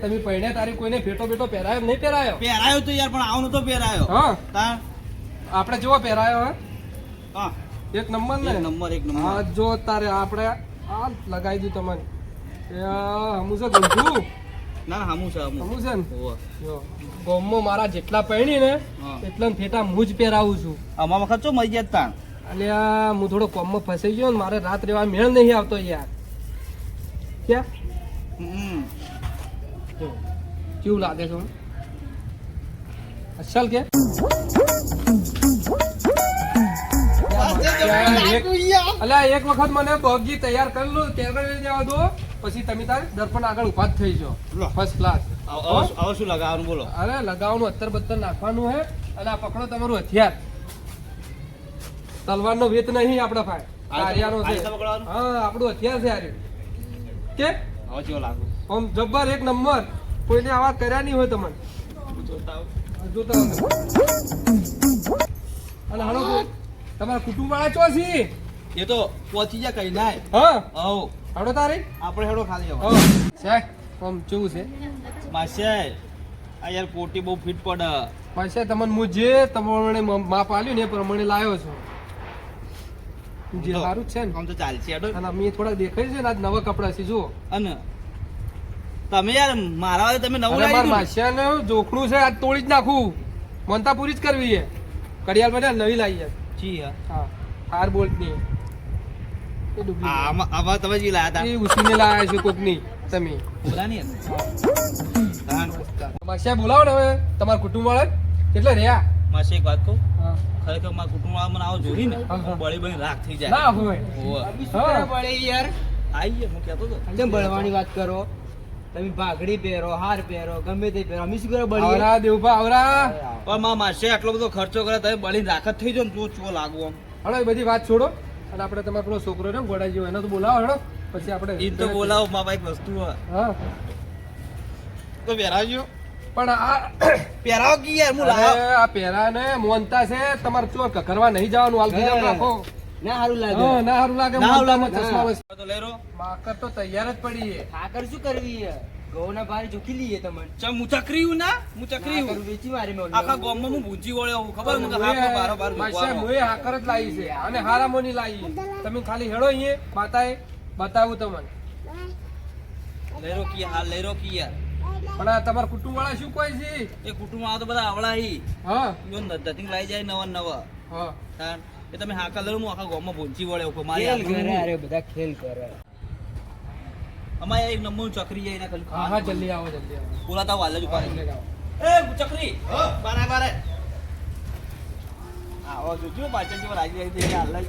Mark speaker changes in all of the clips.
Speaker 1: તમે પૈણ્યા તારી કોઈને ફેટો બેટો પહેરાયો નહીં પહેરાયો?
Speaker 2: પહેરાયો તો યાર પણ આવું તો પહેરાયો.
Speaker 1: હા. આપણે જેવો પહેરાયો હા? એક નંબર ને?
Speaker 2: નંબર એક
Speaker 1: હા જો તારે આપણે આ લગાવી દીધું તમને. હમું છે
Speaker 2: ના ના છે હામું.
Speaker 1: હમું છે ને. જો ગોમમાં મારા જેટલા પહેણી ને એટલા ને ફેટા હું જ પહેરાવું છું.
Speaker 2: આમાં વખત શું મજા ગયા
Speaker 1: આ હું થોડો કોમમાં ફસાઈ ગયો ને મારે રાત રેવા મેળ નહીં આવતો યાર. ક્યાં?
Speaker 2: હમ.
Speaker 1: જો, કેવું લાગે છે અસલ કે? અલ્યા એક વખત મને બગી તૈયાર કરેલું ત્યારે લઈ જવા દો પછી તમે તારે દર્પણ આગળ ઊભા થઈ
Speaker 2: લો.
Speaker 1: ફર્સ્ટ ક્લાસ
Speaker 2: આવ શું લગાવવાનું બોલો.
Speaker 1: અરે લગાવવાનું અત્તર બત્તર નાખવાનું હે અને આ પકડો તમારું હથિયાર. તલવારનો વેત નહીં આપણા ભાઈ. આર્યાનો છે. હા આપણું હથિયાર છે આર્યું. કે? આમ જબ્બર એક નંબર. કોઈને આવા કર્યા નહીં હોય તમને.
Speaker 2: જોતા.
Speaker 1: અને હાલો તમારા કુટુંબ વાળા ચો છે?
Speaker 2: એ તો પહોંચી જાય કઈ નાય.
Speaker 1: હા.
Speaker 2: આવો.
Speaker 1: હાડો તારે.
Speaker 2: આપણે હેડો ખાલી
Speaker 1: આવો છે આમ કેવું છે?
Speaker 2: માસે આ યાર કોટી બહુ ફિટ પડે.
Speaker 1: પાછા તમને હું જે તમને માપ આલ્યું ને એ પ્રમાણે લાવ્યો છું. જે સારું છે ને.
Speaker 2: આમ તો ચાલશે.
Speaker 1: અને અમે થોડા દેખાય છે ને આજ નવા કપડા છે જુઓ.
Speaker 2: અને તમે યાર મારા વાળે તમે નવું લાવી
Speaker 1: માસિયાને જોખણું છે આજ તોડી જ નાખું. મનતા પૂરી જ કરવી છે. કડિયાલ બધા નવી લાવી છે.
Speaker 2: જી હા.
Speaker 1: હા હાર બોલ્ટની એ ડૂબી ગઈ.
Speaker 2: આમાં તમે જે લાયા
Speaker 1: એ ઉસીને લાયા છે કોકની તમે.
Speaker 2: બોલા નહીં
Speaker 1: માસિયા બોલાવો ને હવે તમારા કુટુંબ વાળા. કેટલા રહ્યા.
Speaker 2: માસે એક વાત કહું? ખરેખર મારા કુટુંબ વાળા મને આવો જોઈ ને. બળી બળી રાખ થઈ જાય.
Speaker 1: ના હોય.
Speaker 2: હોવે.
Speaker 1: હા.
Speaker 2: આઈ હું કહેતો તો
Speaker 3: કેમ બળવાની વાત કરો? તમે ભાગડી પહેરો હાર પહેરો ગમે તે પહેરો. અમે શું કરો બળી
Speaker 1: આવરા દેવભા આવરા.
Speaker 2: પણ માં માસે આટલો બધો ખર્ચો કરે તમે બળી રાખ જ થઈ જો ને તો ચો લાગુ આમ.
Speaker 1: હળો એ બધી વાત છોડો. અને આપણે તમારો પેલો છોકરો ને ગોડા જેવો એને તો બોલાવો હળો પછી આપણે
Speaker 2: એ તો બોલાવો મારા ભાઈ વસ્તુ
Speaker 1: હા.
Speaker 2: તો પહેરાવજો
Speaker 1: પણ આ
Speaker 2: પહેરાવ કી યાર હું લાવ્યો
Speaker 1: આ પેરા ને મોનતા છે તમારે ચોર કરવા નહીં જવાનું હાલ બીજા રાખો.
Speaker 3: ના હારું લાગે.
Speaker 1: હા, ના હારું લાગે
Speaker 2: ના લાગે.
Speaker 1: ચશ્મા વસ-
Speaker 2: તો લેરો
Speaker 1: માકર તો તૈયાર જ પડી છે.
Speaker 3: ઠાકર શું કરવી છે? ઘઉંના ભારે જોખી લઈએ તમને.
Speaker 2: ચમ હું ચકરી ના? હું ચકરી હું?
Speaker 3: વેચી મારી મેં
Speaker 2: આખા ગામમાં હું ભૂંજી વળ્યો હું ખબર? મને હાકો બારો બાર મૂકવાનો.
Speaker 1: મુએ હાકર જ લાવી છે અને હારા મોની લાવી તમે ખાલી હેડો અહીંયા માતાએ બતાવું તમને.
Speaker 2: લેરો રો કી હાલ લેરો કી યાર.
Speaker 1: પણ આ તમારા કુટુંબ વાળા શું કોઈ છે?
Speaker 2: એ કુટુંબમાં તો બધા આવડા હી.
Speaker 1: હા.
Speaker 2: જો ધતિંગ લઈ જાય નવા નવા.
Speaker 1: હા.
Speaker 2: તાન એ તમે હાકા લડો હું આખા ગામમાં પહોંચી વળે કે મારી
Speaker 3: ખેલ કરે અરે બધા ખેલ કરે.
Speaker 2: અમારે એક નંબર ચકરી જાય એના
Speaker 1: હા હા જલ્દી આવો જલ્દી આવો.
Speaker 2: બોલાતા વાલે જ
Speaker 1: હા,
Speaker 2: ઉપાડી એ ચકરી! બારે બારે. આવો જોજો પાછળ જો રાજી રાજી દેખાય, હાલ જ.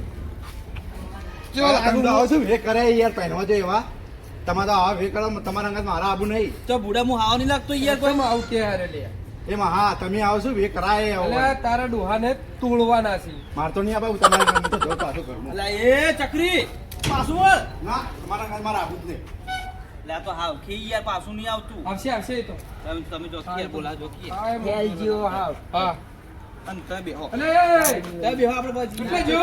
Speaker 4: જો તો આવો છો વે કરે યાર પહેરવા જો એવા તમારે આ આવા વે કરો તમારા અંગત મારા આબુ નહીં.
Speaker 2: તો બુડા હું હાવ નહીં લાગતો યાર કોઈ?
Speaker 1: આવું કે હારે લે.
Speaker 4: એમાં હા તમે આવશો વે કરાય
Speaker 1: એટલે તારા ડોહાને તોડવાના છે.
Speaker 4: માર તો નહીં આબુ તમારા અંગત તો જો પાછું ઘરમાં.
Speaker 2: એટલે એ ચકરી પાછું વળ.
Speaker 4: ના તમારા અંગત મારા આબુ જ નહીં.
Speaker 2: લે તો હાવ ખી યાર પાછું નહીં આવતું.
Speaker 1: આવશે આવશે તો.
Speaker 2: તમે તમે જો બોલા જો કે
Speaker 1: એમ.
Speaker 3: હાવ.
Speaker 1: હા.
Speaker 2: અને તમે બેહો.
Speaker 1: અલે
Speaker 2: તમે બેહો આપણે બસ.
Speaker 1: એટલે જો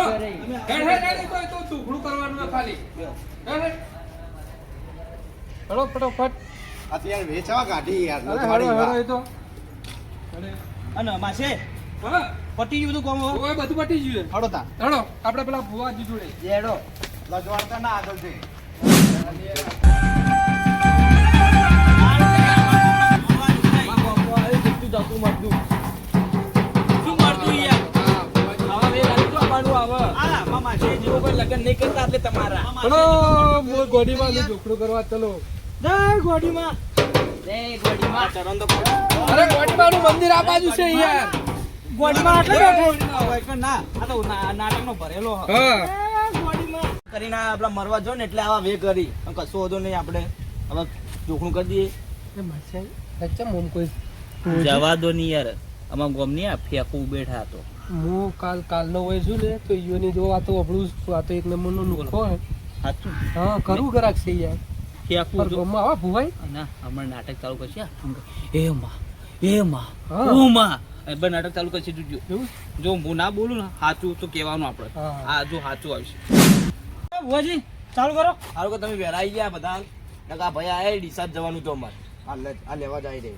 Speaker 1: હેડ હેડ હેડ કોઈ તો ટુકડું કરવાનું ખાલી. હેડ હેડ. હળો ફટોફટ.
Speaker 4: અત્યારે વેચવા કાઢી યાર
Speaker 1: હળો હળો એ તો. અરે,
Speaker 2: અને માસે
Speaker 1: હા.
Speaker 2: પટી ગયું બધું કોમ
Speaker 1: ઓય બધું પટી ગયું
Speaker 2: હળો તા.
Speaker 1: હળો આપણે પેલા ભુવાજી જોડે.
Speaker 3: જેડો
Speaker 4: લજવાડતા ના આગળ છે
Speaker 2: શું મળતું
Speaker 1: ભુવાજી.
Speaker 2: આ મામા છે જેવો કોઈ લગ્ન નહીં કરતા એટલે તમારા
Speaker 1: ગોડીમાં નું કરવા ચલો.
Speaker 3: રે ગોડીમાં.
Speaker 2: ચરણ તો
Speaker 1: અરે ગોડીમાં નું મંદિર આ બાજુ છે યાર.
Speaker 2: ગોળમાં આટલે બેઠો. ના આ તો ના- નાટકનો ભરેલો હ. કરીને આપડા મરવા જો ને એટલે આવા વે કરી. કશું વધો નહીં આપણે હવે જોખણું કરી દઈએ.
Speaker 1: એ માસે સચ્ચા મોમ કોઈ
Speaker 2: જવા દો નહીં યાર. અમારા ગોમ નહીં આ ફેંકવું બેઠા તો.
Speaker 1: હું કાલ કાલનો હોય છું ને તો યોની જો આ તો અભળું આ તો એક નંબરનો નુખો હે
Speaker 2: સાચું?
Speaker 1: હા કરવું કરાક છે યાર. પર
Speaker 2: જો
Speaker 1: ગમમાં આવા ભુવાઈ
Speaker 2: ના હમણાં નાટક ચાલુ કરશે. એ માં એ માં ઓ માં. એ બે નાટક ચાલુ કરશે જોજો. જો હું ના બોલું ને સાચું તો કહેવાનું આપણે. આ જો સાચું આવશે.
Speaker 3: ભુવાજી ચાલુ કરો.
Speaker 2: સારું કે તમે આવી ગયા બધા? નકા ભાઈ આ ડિસાદ જવાનું તો અમારે. આ લેવા જાય રે.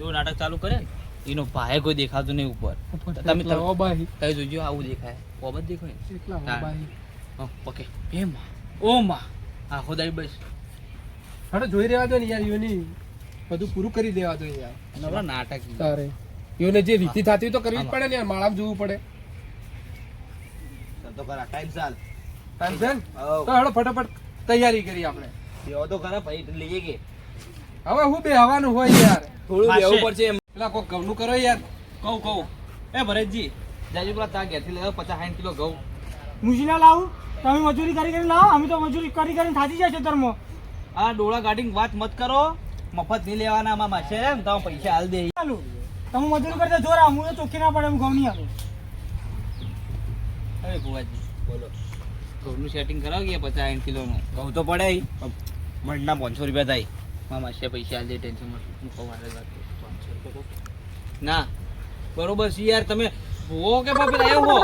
Speaker 2: જો નાટક ચાલુ કરે એનો ભાઈ કોઈ દેખાતો નહીં ઉપર. તમે તમે જોજો આવું દેખાય. કોબત દેખાય ઓકે. એ માં. ઓ માં. હા ખોદાઈ બસ.
Speaker 1: હવે જોઈ રહેવા દો ને યાર યોની બધું પૂરું કરી દેવા દો યાર.
Speaker 2: નવરા નાટક
Speaker 1: તારે. યોને જે રીતિ થતી તો કરવી જ પડે ને યાર માળામાં જોવું પડે.
Speaker 2: તો કરા ટાઈમ ચાલ.
Speaker 1: ટાઈમ
Speaker 2: ચાલ
Speaker 1: તો હેડો ફટાફટ તૈયારી કરી આપણે.
Speaker 2: બેહો તો ખરા પછી લઈએ કે?
Speaker 1: હવે હું બે હવાનું હોય યાર.
Speaker 2: થોડું લેવું પડશે
Speaker 1: પેલા કોક ઘઉંનું કરો યાર.
Speaker 2: કહું કહું. એ ભરતજી જાજુ પેલા તા ઘેરથી લેવા પચાસ સાઠ કિલો ઘઉં.
Speaker 3: મુશીના લાવું? તમે મજૂરી કરી કરીને લાવો? અમે તો મજૂરી કરી કરીને થાકી જાય છે તરમો
Speaker 2: આ ડોળા ગાડીની વાત મત કરો. મફત નહીં લેવાના આમાં માસે એમ. તમે પૈસા હાલ દે.
Speaker 3: ચાલુ. તમે મજૂરી કરતા જોરા હું તો ચોખ્ખી ના પડે એમ ઘઉં નહીં આપું
Speaker 2: અરે ભુવાજી બોલો. ઘઉંનું સેટિંગ કરાવ કે પચાસ સાઠ કિલોનું. ઘઉં તો પડે મંડના પાંચસો રૂપિયા થાય. મારા પૈસા હાલ ટેન્શન હું કહું વાત કરું. 500 રૂપિયા કહું. ના બરોબર છે યાર તમે હો કે બાપી આવ્યો હો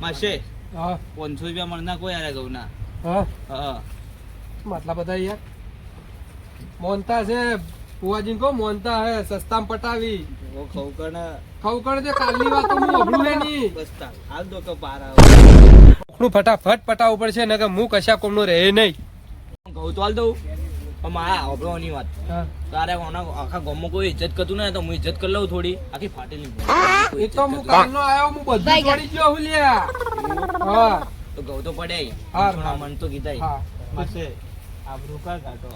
Speaker 2: માસે
Speaker 1: હા.
Speaker 2: પાંચસો રૂપિયા મળના કોઈ આરે ઘઉંના.
Speaker 1: હા.
Speaker 2: હા.
Speaker 1: માટલા બધા યાર. મોનતા છે ફુવાજી કો મોનતા હે સસ્તામાં પટાવી.
Speaker 2: ઓ ખવકણ કણ
Speaker 1: ખવકણ જે કાલની વાત હું અભળું હે ની
Speaker 2: બસતા હાલ દો તો પાર આવ.
Speaker 1: ફટાફટ પટાવું પડશે નકર હું કશા કોમનો રહે નહીં.
Speaker 2: ઘઉં તો હાલ દઉં. પણ મારા આવડવાની વાત. તારે કોના આખા ગામમાં કોઈ ઇજ્જત કરતું ને તો હું ઇજ્જત કરી લઉં થોડી. આખી ફાટેલી
Speaker 1: એ તો હું કાલનો આયો હું બધું છોડી ગયો હું. લ્યા હા.
Speaker 2: તો ઘઉં તો પડે
Speaker 1: હા,
Speaker 2: મન તો કીધા
Speaker 1: હા.
Speaker 2: આબરૂ કા કાઢો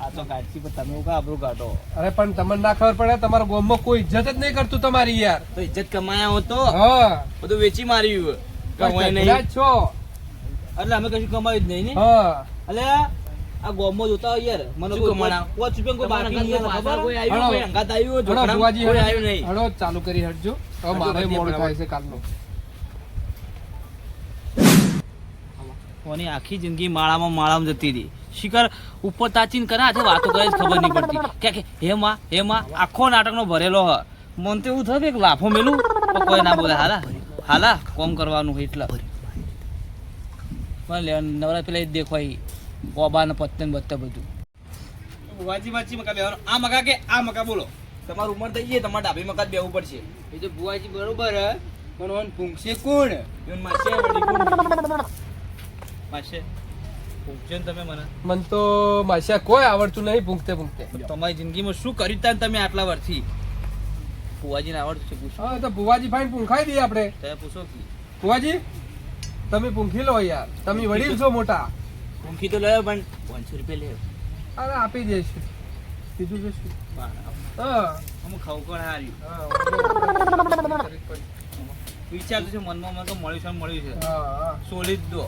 Speaker 2: આ તો કાઢી પણ તમે કા આબરૂ કાઢો
Speaker 1: અરે પણ તમને ના ખબર પડે તમારા ગામમાં કોઈ ઇજ્જત જ નહીં કરતું તમારી યાર.
Speaker 2: તો ઇજ્જત કમાયા હો તો? બધું વેચી માર્યું. કમાય નહીં?
Speaker 1: છો.
Speaker 2: એટલે અમે કશું કમાયું જ નહીં ને? એટલે આ ગામમાં જોતા યાર. મને કોઈ પાંચ રૂપિયા કોઈ બાકી નહીં ખબર કોઈ આવ્યું કોઈ અંગાત આવ્યું હોય,
Speaker 1: હળો,
Speaker 2: કોઈ આવ્યું નહીં.
Speaker 1: હળો, ચાલુ કરી હટજો. હવે મારે મોડું થાય છે કાલનું.
Speaker 2: કોની આખી જિંદગી માળામાં માળામાં જતી હતી? શિખર ઉપર તાચીન કરે આજે વાતો કરે ખબર નહીં પડતી. કે હે માં હે માં આખો નાટકનો ભરેલો હ. મન તો એવું થયું કે લાફો મેલું કોઈ ના બોલે હાલા હાલા કોમ કરવાનું એટલે. નવરા પેલા દેખાય ગોબા ને પત્તે ને બધું. વાજી વાજી મકા બેવાનો આ મકા કે? આ મકા બોલો. તમારું ઉંમર થઈ ગઈ તમારે ડાબી મકા બેવું પડશે.
Speaker 3: એ તો ભુવાજી બરોબર પણ ઓન ફૂંકશે કોણ?
Speaker 2: એન માસે માસે. પૂછજો ને તમે મને.
Speaker 1: મન તો માસ્યા કોઈ આવડતું નહીં ભૂંકતે ભૂંકતે
Speaker 2: તમારી જિંદગીમાં શું કરી તા તમે આટલા વર્ષથી? ભુવાજીને આવડતું છે પૂછો.
Speaker 1: હા તો ભુવાજી ફાઈન પૂંખાઈ દઈએ આપણે.
Speaker 2: તમે પૂછો કે.
Speaker 1: ભુવાજી તમે પૂંખી લો યાર. તમે વડીલ છો મોટા.
Speaker 2: ઊંઘી તો લયો પણ પાંચસો રૂપિયા લેવો
Speaker 1: અરે આપી દઈશું બીજું તો શું? હા.
Speaker 2: અમુક ખાવું કોણ હાર્યું?
Speaker 1: હા, કરવી જ
Speaker 2: વિચારતું છે મનમાં મને તો મળ્યું છે ને મળ્યું છે.
Speaker 1: હા હા.
Speaker 2: સોલી જ દો.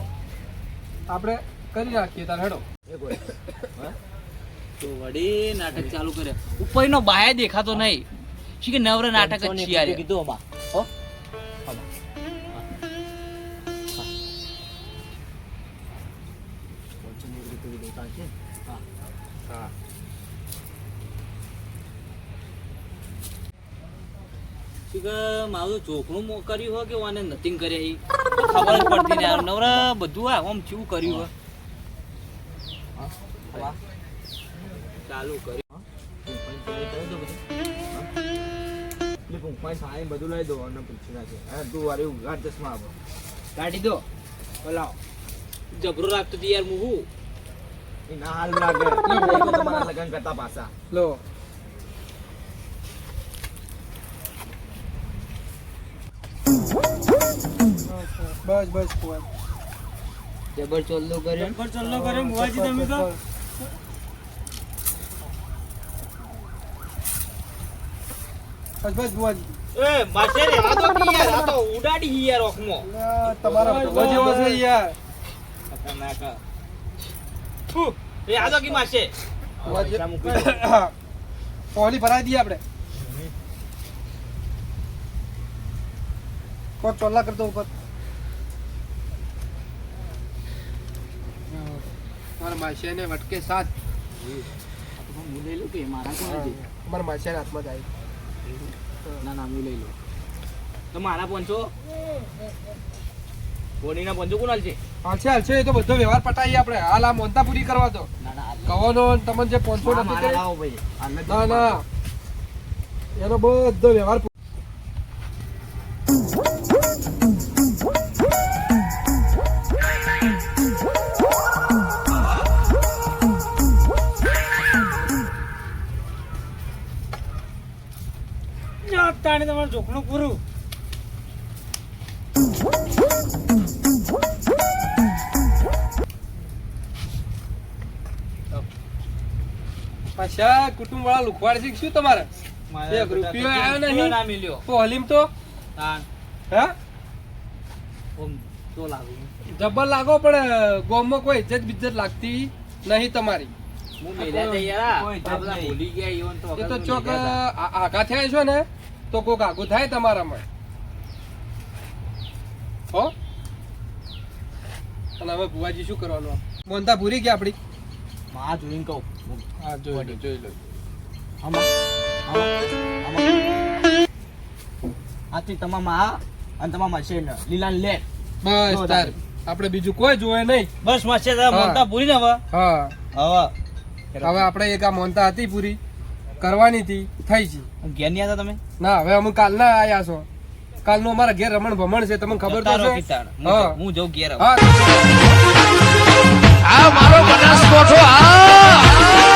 Speaker 1: આપણે કરી રાખીએ તાર હેડો.
Speaker 2: તો વડી નાટક ચાલુ કરે ઉપરનો બાય દેખાતો નહીં. શું કે નવરા નાટક જ છે યાર કીધું અમા કે મારું ચોખણું કર્યું હોય કે ઓને નથિંગ કરે ખબર જ પડતી નહીં નવરા બધું આ આમ ચેવું કર્યું હોય. ચાલુ કર્યું. બધું લઈ દો અને પૂછી નાખે તું વારી ઉઘાડ ચશ્મા આપો.
Speaker 3: કાઢી દો. બોલાવો
Speaker 2: જબરો રાખતો યાર હું. ના હાલ લાગે. લગન કરતા પાછા.
Speaker 1: લો. બસ બસ ભુવાજી.
Speaker 3: જબર ચોલ્લો કર્યો?
Speaker 2: જબર ચોલ્લો કર્યો ભુવાજી તમે તો.
Speaker 1: બસ બસ ભુવાજી
Speaker 2: એ માસે રે આ તો કી યાર આ તો ઉડાડી હી યાર ઓખમો.
Speaker 1: તમારા ભુવા જેવો છે યાર.
Speaker 2: ખતરનાક. ફુ એ આ તો કી માસે દો.
Speaker 1: પોલી ભરાઈ દીએ આપણે. કોણ ચોલ્લા કરતો ઉપર. મારા માસિયાને વટકે સાત.
Speaker 2: હું લઈ લઉં કે મારા કોણ છે
Speaker 1: અમારા માસિયાના હાથમાં જ આવી.
Speaker 2: ના ના હું લઈ લઉં. તો મારા પાંચસો બોડીના પંજો કોણ હાલ છે
Speaker 1: હાલશે હાલશે એ તો બધો વ્યવહાર પટાઈએ આપણે. હાલ આ મોનતા પૂરી કરવા દો.
Speaker 2: ના ના હાલ.
Speaker 1: કવાનો તમને જે
Speaker 2: મારા હાલ નથી.
Speaker 1: ના ના. એનો બધો વ્યવહાર
Speaker 3: તમારું જોખણું પૂરું.
Speaker 1: પાછા કુટુંબ વાળા લુખવાડ છે શું તમારે? એક રૂપિયો
Speaker 2: આવ્યો
Speaker 1: નહીં?
Speaker 2: ના મિલ્યો
Speaker 1: તો હલીમ તો? હા?
Speaker 2: તો લાગુ.
Speaker 1: જબર લાગો પણ ગોમમાં કોઈ ઇજ્જત બિજ્જત લાગતી નહીં તમારી.
Speaker 2: હું મેલ્યા છે આ ભૂલી ગયા ઈવન તો
Speaker 1: એ તો ચોક. આઘા થયા છો ને? તો કોક આગું થાય તમારામાં. હો? અને હવે ભુવાજી શું કરવાનું મોનતા ભૂરી ગયા આપડી
Speaker 2: માં જોઈને કહું.
Speaker 1: હા જોઈ જોઈ લો.
Speaker 2: આથી તમામમાં અને તમારા ને લીલા લે.
Speaker 1: બસ તાર. આપણે બીજું કોઈ જોવે નહીં.
Speaker 3: બસ માસે
Speaker 1: છે
Speaker 3: મોનતા પૂરી ને હવે.
Speaker 1: હા.
Speaker 3: હવે.
Speaker 1: હવે આપણે એક આ મોનતા હતી પૂરી કરવાની હતી થઈ છે
Speaker 2: ઘેર નહીં હતા તમે?
Speaker 1: ના હવે અમે કાલના આયા છો. કાલનું અમારા ઘેર રમણ ભમણ છે તમને ખબર તો છે
Speaker 2: હું. જાઉં- ઘેર
Speaker 5: આ મારો બનાસકોઠો આ!